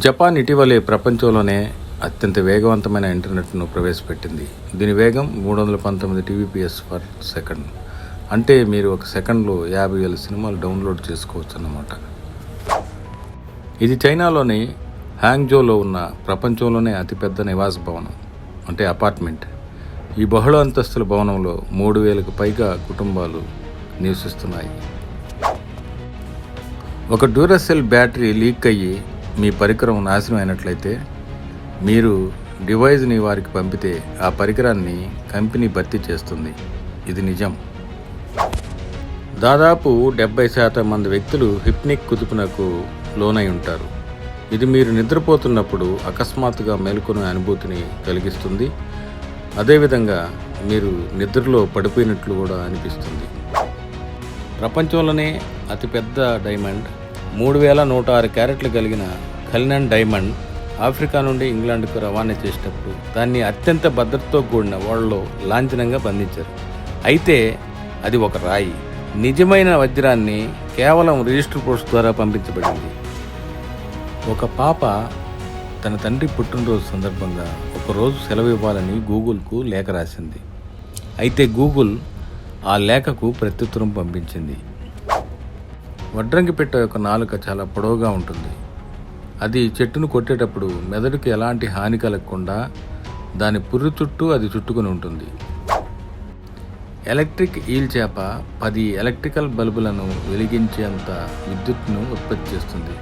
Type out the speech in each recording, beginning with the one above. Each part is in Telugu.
జపాన్ ఇటీవలే ప్రపంచంలోనే అత్యంత వేగవంతమైన ఇంటర్నెట్ను ప్రవేశపెట్టింది. దీని వేగం మూడు వందల పంతొమ్మిది టీవీపీఎస్ పర్ సెకండ్. అంటే మీరు ఒక సెకండ్లో యాభై వేల సినిమాలు డౌన్లోడ్ చేసుకోవచ్చు అన్నమాట ఇది చైనాలోని హ్యాంగ్జోలో ఉన్న ప్రపంచంలోనే అతిపెద్ద నివాస భవనం అంటే అపార్ట్మెంట్. ఈ బహుళ అంతస్తుల భవనంలో మూడు వేలకు పైగా కుటుంబాలు నివసిస్తున్నాయి. ఒక డ్యూరసెల్ బ్యాటరీ లీక్ అయ్యి మీ పరికరం నాశనం అయినట్లయితే మీరు డివైజ్ని వారికి పంపితే ఆ పరికరాన్ని కంపెనీ భర్తీ చేస్తుంది. ఇది నిజం. దాదాపు డెబ్బై శాతం మంది వ్యక్తులు హిప్నిక్ కుదుపునకు లోనై ఉంటారు. ఇది మీరు నిద్రపోతున్నప్పుడు అకస్మాత్తుగా మేల్కొనే అనుభూతిని కలిగిస్తుంది. అదేవిధంగా మీరు నిద్రలో పడిపోయినట్లు కూడా అనిపిస్తుంది. ప్రపంచంలోనే అతిపెద్ద డైమండ్. మూడు వేల నూట ఆరు క్యారెట్లు కలిగిన ఖలినన్ డైమండ్ ఆఫ్రికా నుండి ఇంగ్లాండ్కు రవాణా చేసేటప్పుడు దాన్ని అత్యంత భద్రతతో కూడిన వాళ్ళలో లాంఛనంగా బంధించారు. అయితే అది ఒక రాయి. నిజమైన వజ్రాన్ని కేవలం రిజిస్టర్ పోస్ట్ ద్వారా పంపించబడింది. ఒక పాప తన తండ్రి పుట్టినరోజు సందర్భంగా ఒకరోజు సెలవు ఇవ్వాలని గూగుల్కు లేఖ రాసింది. అయితే గూగుల్ ఆ లేఖకు ప్రత్యుత్తరం పంపించింది. వడ్రంగి పెట్ట యొక్క నాలుక చాలా పొడవుగా ఉంటుంది. అది చెట్టును కొట్టేటప్పుడు మెదడుకి ఎలాంటి హాని కలగకుండా దాని పుర్రు చుట్టూ అది చుట్టుకుని ఉంటుంది. ఎలక్ట్రిక్ ఈల్ చేప పది ఎలక్ట్రికల్ బల్బులను వెలిగించేంత విద్యుత్ను ఉత్పత్తి చేస్తుంది.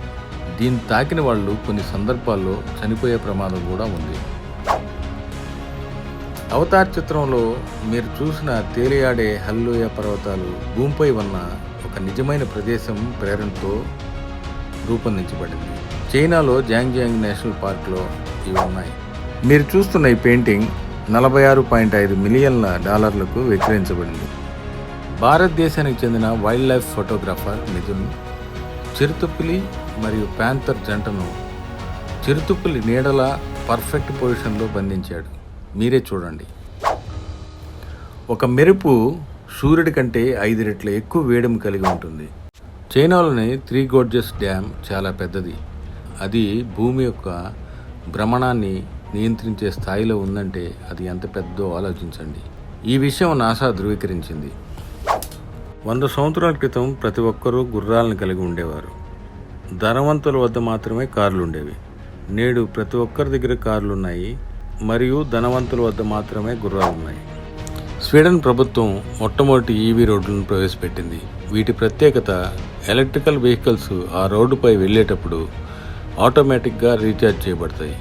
దీన్ని తాకిన వాళ్ళు కొన్ని సందర్భాల్లో చనిపోయే ప్రమాదం కూడా ఉంది. అవతార్ చిత్రంలో మీరు చూసిన తేలియాడే హల్లోయ పర్వతాలు భూమిపై ఉన్న ఒక నిజమైన ప్రదేశం ప్రేరణతో రూపొందించబడింది. చైనాలో జాంగ్జియాంగ్ నేషనల్ పార్క్లో ఇవి ఉన్నాయి. మీరు చూస్తున్న ఈ పెయింటింగ్ నలభై ఆరు పాయింట్ ఐదు మిలియన్ల డాలర్లకు విక్రయించబడింది భారతదేశానికి చెందిన వైల్డ్ లైఫ్ ఫోటోగ్రాఫర్ మిథున్ చిరుతుప్పిలి మరియు ప్యాంథర్ జంటను చిరుతుప్పులి నీడల పర్ఫెక్ట్ పొజిషన్లో బంధించాడు. మీరే చూడండి. ఒక మెరుపు సూర్యుడి కంటే ఐదు రెట్లు ఎక్కువ వేడిమి కలిగి ఉంటుంది. చైనాలోని త్రీ గోర్జెస్ డ్యామ్ చాలా పెద్దది. అది భూమి యొక్క భ్రమణాన్ని నియంత్రించే స్థాయిలో ఉందంటే అది ఎంత పెద్దో ఆలోచించండి. ఈ విషయం నాసా ధృవీకరించింది. వంద సంవత్సరాల క్రితం ప్రతి ఒక్కరూ గుర్రాలను కలిగి ఉండేవారు. ధనవంతుల వద్ద మాత్రమే కార్లు ఉండేవి. నేడు ప్రతి ఒక్కరి దగ్గర కార్లు ఉన్నాయి. మరియు ధనవంతుల వద్ద మాత్రమే గుర్రాలు ఉన్నాయి. స్వీడన్ ప్రభుత్వం మొట్టమొదటి ఈవీ రోడ్లను ప్రవేశపెట్టింది. వీటి ప్రత్యేకత ఎలక్ట్రికల్ వెహికల్స్ ఆ రోడ్డుపై వెళ్ళేటప్పుడు ఆటోమేటిక్గా రీఛార్జ్ చేయబడతాయి